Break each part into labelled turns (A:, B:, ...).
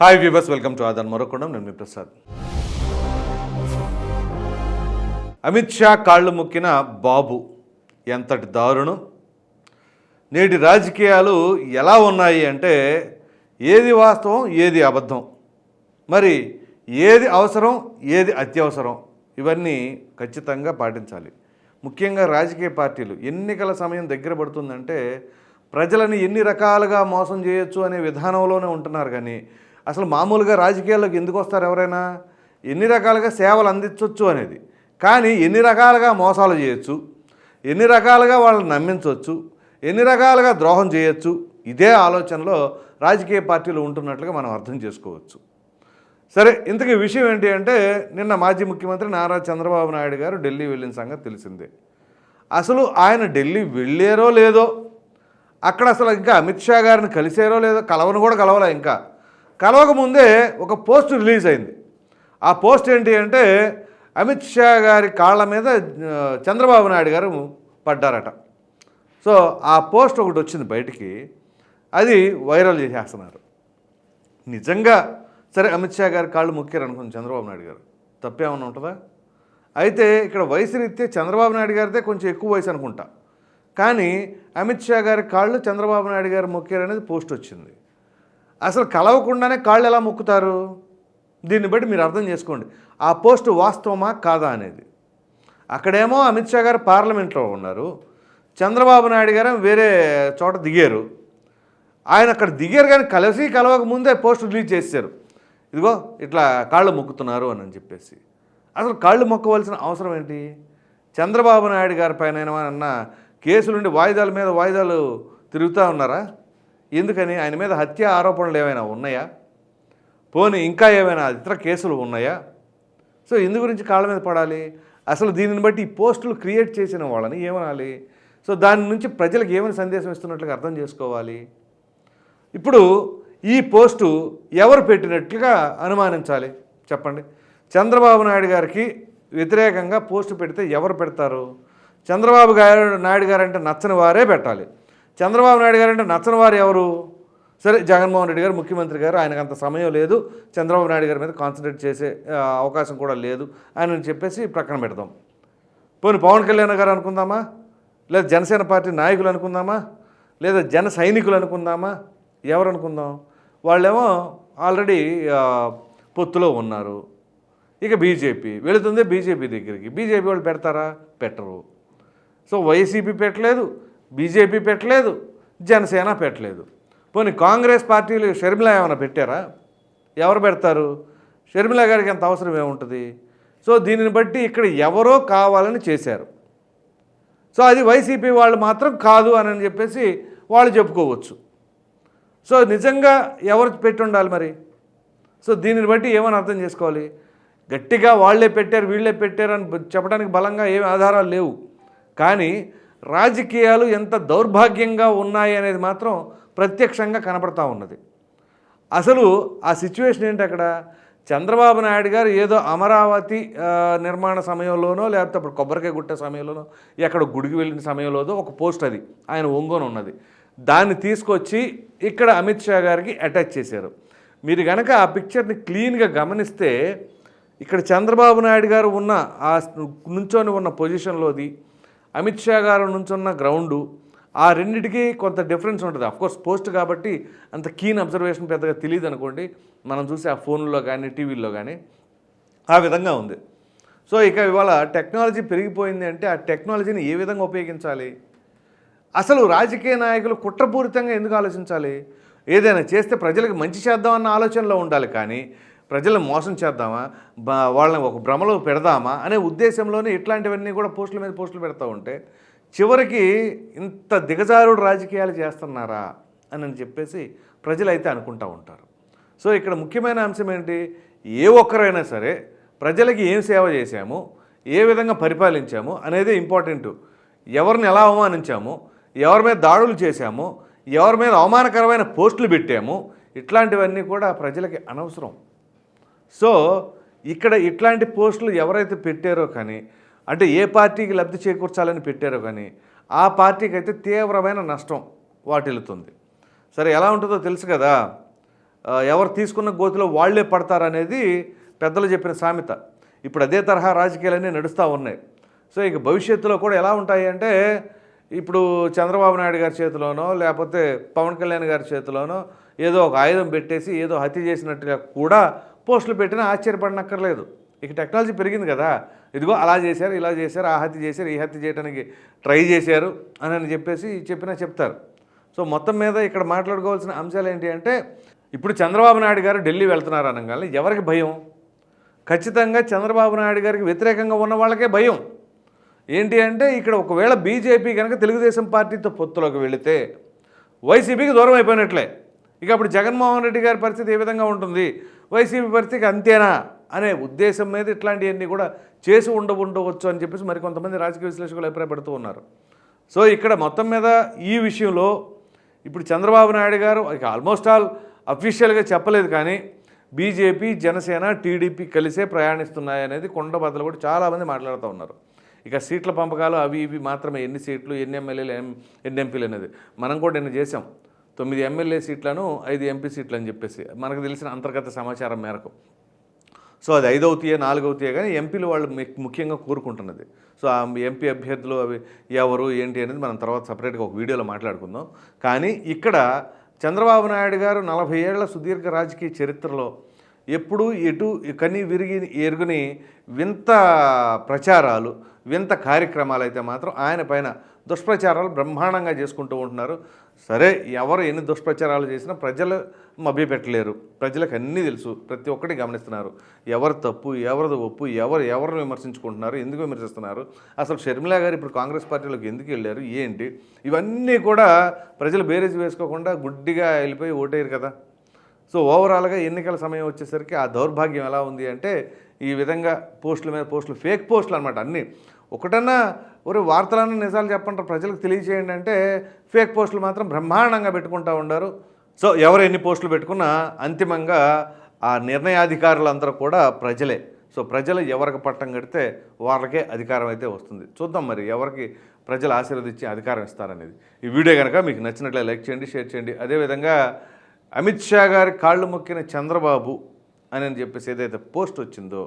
A: Hi viewers welcome to ఆదాన్ మరొకడం నేను మీ ప్రసాద్ అమిత్ షా కాళ్ళు ముక్కిన బాబు ఎంతటి దారుణం? నేటి రాజకీయాలు ఎలా ఉన్నాయి అంటే ఏది వాస్తవం ఏది అబద్ధం? మరి ఏది అవసరం ఏది అత్యవసరం? ఇవన్నీ ఖచ్చితంగా పాటించాలి. ముఖ్యంగా రాజకీయ పార్టీలు ఎన్నికల సమయం దగ్గర పడుతుందంటే ప్రజలని ఎన్ని రకాలుగా మోసం చేయొచ్చు అనే విధానంలోనే ఉంటున్నారు కానీ అసలు మామూలుగా రాజకీయాల్లోకి ఎందుకు వస్తారు ఎవరైనా? ఎన్ని రకాలుగా సేవలు అందించవచ్చు అనేది. కానీ ఎన్ని రకాలుగా మోసాలు చేయొచ్చు? ఎన్ని రకాలుగా వాళ్ళని నమ్మించవచ్చు ఎన్ని రకాలుగా ద్రోహం చేయొచ్చు? ఇదే ఆలోచనలో రాజకీయ పార్టీలు ఉంటున్నట్లుగా మనం అర్థం చేసుకోవచ్చు. సరే ఇంతకీ విషయం ఏంటి అంటే నిన్న మాజీ ముఖ్యమంత్రి నారా చంద్రబాబు నాయుడు గారు ఢిల్లీ వెళ్ళిన సంగతి తెలిసిందే. అసలు ఆయన ఢిల్లీ వెళ్ళారో లేదో అక్కడ అసలు ఇంకా అమిత్ షా గారిని కలిసారో లేదో కలవను కూడా కలవలే ఇంకా. కలవకముందే ఒక పోస్ట్ రిలీజ్ అయింది ఆ పోస్ట్ ఏంటి అంటే అమిత్ షా గారి కాళ్ళ మీద చంద్రబాబు నాయుడు గారు పడ్డారట. సో ఆ పోస్ట్ ఒకటి వచ్చింది బయటికి. అది వైరల్ చేసేస్తున్నారు. నిజంగా సరే అమిత్ షా గారి కాళ్ళు మొక్కారు అనుకుంది చంద్రబాబు నాయుడు గారు. తప్పేమన్నా ఉంటుందా? అయితే ఇక్కడ వయసు రీత్యా చంద్రబాబు నాయుడు గారిదే కొంచెం ఎక్కువ వయసు అనుకుంటా. కానీ అమిత్ షా గారి కాళ్ళు చంద్రబాబు నాయుడు గారు మొక్కారు అనేది పోస్ట్ వచ్చింది. అసలు కలవకుండానే కాళ్ళు ఎలా మొక్కుతారు? దీన్ని బట్టి మీరు అర్థం చేసుకోండి. ఆ పోస్ట్ వాస్తవమా కాదా అనేది. అక్కడేమో అమిత్ షా గారు పార్లమెంట్లో ఉన్నారు. చంద్రబాబు నాయుడు గారు వేరే చోట దిగారు. ఆయన అక్కడ దిగారు కానీ కలిసి కలవక ముందే పోస్ట్ రిలీజ్ చేశారు. ఇదిగో ఇట్లా కాళ్ళు మొక్కుతున్నారు అని చెప్పేసి. అసలు కాళ్ళు మొక్కవలసిన అవసరం ఏంటి? చంద్రబాబు నాయుడు గారి పైన అన్న కేసులుండి వాయిదాల మీద వాయిదాలు తిరుగుతూ ఉన్నారా? ఎందుకని? ఆయన మీద హత్య ఆరోపణలు ఏమైనా ఉన్నాయా? పోనీ ఇంకా ఏమైనా ఇతర కేసులు ఉన్నాయా? సో ఇందు గురించి కాళ్ళ మీద పడాలి. అసలు దీనిని బట్టి ఈ పోస్టులు క్రియేట్ చేసిన వాళ్ళని ఏమనాలి? సో దాని నుంచి ప్రజలకు ఏమైనా సందేశం ఇస్తున్నట్లుగా అర్థం చేసుకోవాలి? ఇప్పుడు ఈ పోస్టు ఎవరు పెట్టినట్లుగా అనుమానించాలి? చెప్పండి. చంద్రబాబు నాయుడు గారికి వ్యతిరేకంగా పోస్టు పెడితే ఎవరు పెడతారు? చంద్రబాబు గారు నాయుడు గారు అంటే నచ్చని వారే పెట్టాలి. చంద్రబాబు నాయుడు గారు అంటే నచ్చని వారు ఎవరు? సరే జగన్మోహన్ రెడ్డి గారు ముఖ్యమంత్రి గారు ఆయనకు అంత సమయం లేదు. చంద్రబాబు నాయుడు గారి మీద కాన్సన్ట్రేట్ చేసే అవకాశం కూడా లేదు ఆయన చెప్పేసి ప్రక్కన పెడదాం. పోనీ పవన్ కళ్యాణ్ గారు అనుకుందామా? లేదా జనసేన పార్టీ నాయకులు అనుకుందామా? లేదా జన సైనికులు అనుకుందామా? ఎవరు అనుకుందాం? వాళ్ళేమో ఆల్రెడీ పొత్తులో ఉన్నారు. ఇక బీజేపీ వెళుతుంది బీజేపీ దగ్గరికి. బీజేపీ వాళ్ళు పెడతారా? పెట్టరు. సో వైసీపీ పెట్టలేదు. బీజేపీ పెట్టలేదు జనసేన పెట్టలేదు. పోనీ కాంగ్రెస్ పార్టీలు షర్మిల ఏమైనా పెట్టారా? ఎవరు పెడతారు? షర్మిల గారికి అంత అవసరం ఏముంటుంది? సో దీనిని బట్టి ఇక్కడ ఎవరో కావాలని చేశారు. సో అది వైసీపీ వాళ్ళు మాత్రం కాదు అని చెప్పేసి వాళ్ళు చెప్పుకోవచ్చు. సో నిజంగా ఎవరు పెట్టి ఉండాలి మరి? సో దీనిని బట్టి ఏమని అర్థం చేసుకోవాలి? గట్టిగా వాళ్ళే పెట్టారు వీళ్ళే పెట్టారు అని చెప్పడానికి బలంగా ఏమి ఆధారాలు లేవు. కానీ రాజకీయాలు ఎంత దౌర్భాగ్యంగా ఉన్నాయి అనేది మాత్రం ప్రత్యక్షంగా కనపడతా ఉన్నది. అసలు ఆ సిచ్యువేషన్ ఏంటి అక్కడ? చంద్రబాబు నాయుడు గారు ఏదో అమరావతి నిర్మాణ సమయంలోనో లేకపోతే అప్పుడు కొబ్బరికాయ గుట్టే సమయంలోనో ఎక్కడ గుడికి వెళ్ళిన సమయంలోనో ఒక పోస్ట్ అది. ఆయన ఒంగోని ఉన్నది. దాన్ని తీసుకొచ్చి ఇక్కడ అమిత్ షా గారికి అటాచ్ చేశారు. మీరు కనుక ఆ పిక్చర్ని క్లీన్గా గమనిస్తే ఇక్కడ చంద్రబాబు నాయుడు గారు ఉన్న ఆ నుంచొని ఉన్న పొజిషన్లోది అమిత్ షా గారు నుంచున్న గ్రౌండు ఆ రెండిటికి కొంత డిఫరెన్స్ ఉంటుంది. కోర్స్ పోస్ట్ కాబట్టి అంత కీన్ అబ్జర్వేషన్ పెద్దగా తెలియదు అనుకోండి. మనం చూసి ఆ ఫోన్లో కానీ టీవీల్లో కానీ ఆ విధంగా ఉంది. సో ఇక ఇవాళ టెక్నాలజీ పెరిగిపోయింది అంటే ఆ టెక్నాలజీని ఏ విధంగా ఉపయోగించాలి? అసలు రాజకీయ నాయకులు కుట్రపూరితంగా ఎందుకు ఆలోచించాలి? ఏదైనా చేస్తే ప్రజలకు మంచి చేద్దామన్న ఆలోచనలో ఉండాలి కానీ ప్రజలను మోసం చేద్దామా? వాళ్ళని ఒక భ్రమలో పెడదామా? అనే ఉద్దేశంలోనే ఇట్లాంటివన్నీ కూడా పోస్టుల మీద పోస్టులు పెడతా ఉంటే చివరికి ఇంత దిగజారుడు రాజకీయాలు చేస్తున్నారా? అని చెప్పేసి ప్రజలైతే అనుకుంటూ ఉంటారు. సో ఇక్కడ ముఖ్యమైన అంశం ఏంటి? ఏ ఒక్కరైనా సరే ప్రజలకి ఏం సేవ చేశాము? ఏ విధంగా పరిపాలించాము? అనేది ఇంపార్టెంట్. ఎవరిని ఎలా అవమానించాము? ఎవరి మీద దాడులు చేశాము? ఎవరి మీద అవమానకరమైన పోస్టులు పెట్టాము? ఇట్లాంటివన్నీ కూడా ప్రజలకి అనవసరం. సో ఇక్కడ ఇట్లాంటి పోస్టులు ఎవరైతే పెట్టారో కానీ అంటే ఏ పార్టీకి లబ్ధి చేకూర్చాలని పెట్టారో కానీ ఆ పార్టీకి అయితే తీవ్రమైన నష్టం వాటిల్లుతుంది. సరే ఎలా ఉంటుందో తెలుసు కదా? ఎవరు తీసుకున్న గోతిలో వాళ్ళే పడతారనేది పెద్దలు చెప్పిన సామెత. ఇప్పుడు అదే తరహా రాజకీయాలన్నీ నడుస్తూ ఉన్నాయి. సో ఇక భవిష్యత్తులో కూడా ఎలా ఉంటాయి అంటే ఇప్పుడు చంద్రబాబు నాయుడు గారి చేతిలోనో లేకపోతే పవన్ కళ్యాణ్ గారి చేతిలోనో ఏదో ఒక ఆయుధం పెట్టేసి ఏదో హత్య చేసినట్టుగా కూడా పోస్టులు పెట్టినా ఆశ్చర్యపడనక్కర్లేదు. ఇక టెక్నాలజీ పెరిగింది కదా. ఇదిగో అలా చేశారు ఇలా చేశారు ఆ హత్య చేశారు ఈ హత్య చేయడానికి ట్రై చేశారు అని అని చెప్పేసి చెప్పినా చెప్తారు. సో మొత్తం మీద ఇక్కడ మాట్లాడుకోవాల్సిన అంశాలు ఏంటి అంటే ఇప్పుడు చంద్రబాబు నాయుడు గారు ఢిల్లీ వెళ్తున్నారు అనగానే ఎవరికి భయం? ఖచ్చితంగా చంద్రబాబు నాయుడు గారికి వ్యతిరేకంగా ఉన్న వాళ్ళకే భయం. ఏంటి అంటే ఇక్కడ ఒకవేళ బీజేపీ కనుక తెలుగుదేశం పార్టీతో పొత్తులోకి వెళితే వైసీపీకి దూరం అయిపోయినట్లే. ఇక అప్పుడు జగన్మోహన్ రెడ్డి గారి పరిస్థితి ఏ విధంగా ఉంటుంది? వైసీపీ పరిస్థితికి అంతేనా అనే ఉద్దేశం మీద ఇట్లాంటివన్నీ కూడా చేసి ఉండ ఉండవచ్చు అని చెప్పేసి మరి కొంతమంది రాజకీయ విశ్లేషకులు అభిప్రాయపడుతూ ఉన్నారు. సో ఇక్కడ మొత్తం మీద ఈ విషయంలో ఇప్పుడు చంద్రబాబు నాయుడు గారు ఇక ఆల్మోస్ట్ ఆల్ అఫీషియల్గా చెప్పలేదు కానీ బీజేపీ జనసేన టీడీపీ కలిసే ప్రయాణిస్తున్నాయి అనేది కొండ బద్దలు కూడా చాలామంది మాట్లాడుతూ ఉన్నారు. ఇక సీట్ల పంపకాలు అవి ఇవి మాత్రమే. ఎన్ని సీట్లు ఎన్ని ఎమ్మెల్యేలు ఎన్ని ఎంపీలు అనేది మనం కూడా నిన్న చేసాం తొమ్మిది ఎమ్మెల్యే సీట్లను ఐదు ఎంపీ సీట్లు అని చెప్పేసి మనకు తెలిసిన అంతర్గత సమాచారం మేరకు. సో అది ఐదు అవుతాయే నాలుగు కానీ ఎంపీలు వాళ్ళు ముఖ్యంగా కోరుకుంటున్నది. సో ఆ ఎంపీ అభ్యర్థులు అవి ఎవరు ఏంటి అనేది మనం తర్వాత సపరేట్గా ఒక వీడియోలో మాట్లాడుకుందాం. కానీ ఇక్కడ చంద్రబాబు నాయుడు గారు నలభై ఏళ్ళ సుదీర్ఘ రాజకీయ చరిత్రలో ఎప్పుడు ఎటు కని విరిగి ఎరుగుని వింత ప్రచారాలు వింత కార్యక్రమాలు అయితే మాత్రం ఆయన పైన దుష్ప్రచారాలు బ్రహ్మాండంగా చేసుకుంటూ ఉంటున్నారు. సరే ఎవరు ఎన్ని దుష్ప్రచారాలు చేసినా ప్రజలు మభ్యపెట్టలేరు. ప్రజలకు అన్నీ తెలుసు. ప్రతి ఒక్కటి గమనిస్తున్నారు. ఎవరు తప్పు ఎవరిది ఒప్పు ఎవరు ఎవరిని విమర్శించుకుంటున్నారు ఎందుకు విమర్శిస్తున్నారు? అసలు షర్మిలా గారు ఇప్పుడు కాంగ్రెస్ పార్టీలోకి ఎందుకు వెళ్ళారు? ఏంటి? ఇవన్నీ కూడా ప్రజలు బేరేజ్ వేసుకోకుండా గుడ్డిగా వెళ్ళిపోయి ఓటేయరు కదా. సో ఓవరాల్గా ఎన్నికల సమయం వచ్చేసరికి ఆ దౌర్భాగ్యం ఎలా ఉంది అంటే ఈ విధంగా పోస్టుల మీద పోస్టులు ఫేక్ పోస్టులు అనమాట అన్నీ. ఒకటన్నా ఒరే వార్తలన్నీ నిజాలు చెప్పండి ప్రజలకు తెలియజేయండి అంటే ఫేక్ పోస్టులు మాత్రం బ్రహ్మాండంగా పెట్టుకుంటూ ఉండారు. సో ఎవరు ఎన్ని పోస్టులు పెట్టుకున్నా అంతిమంగా ఆ నిర్ణయాధికారులందరూ కూడా ప్రజలే. సో ప్రజలు ఎవరికి పట్టం కడితే వాళ్ళకే అధికారం అయితే వస్తుంది. చూద్దాం మరి ఎవరికి ప్రజలు ఆశీర్వదించి అధికారం ఇస్తారనేది. ఈ వీడియో కనుక మీకు నచ్చినట్లే లైక్ చేయండి షేర్ చేయండి. అదేవిధంగా అమిత్ షా గారి కాళ్ళు మొక్కిన చంద్రబాబు అని చెప్పేసి ఏదైతే పోస్ట్ వచ్చిందో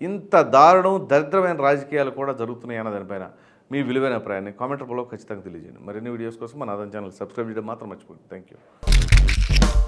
A: ఇంత దారుణం దరిద్రమైన రాజకీయాలు కూడా జరుగుతున్నాయి అన్న దానిపైన మీ విలువైన అభిప్రాయాన్ని కామెంట్ రూపంలో ఖచ్చితంగా తెలియజేయండి. మరిన్ని వీడియోస్ కోసం మన అదన ఛానల్ సబ్స్క్రైబ్ చేయడం మాత్రం మర్చిపోండి థ్యాంక్ యూ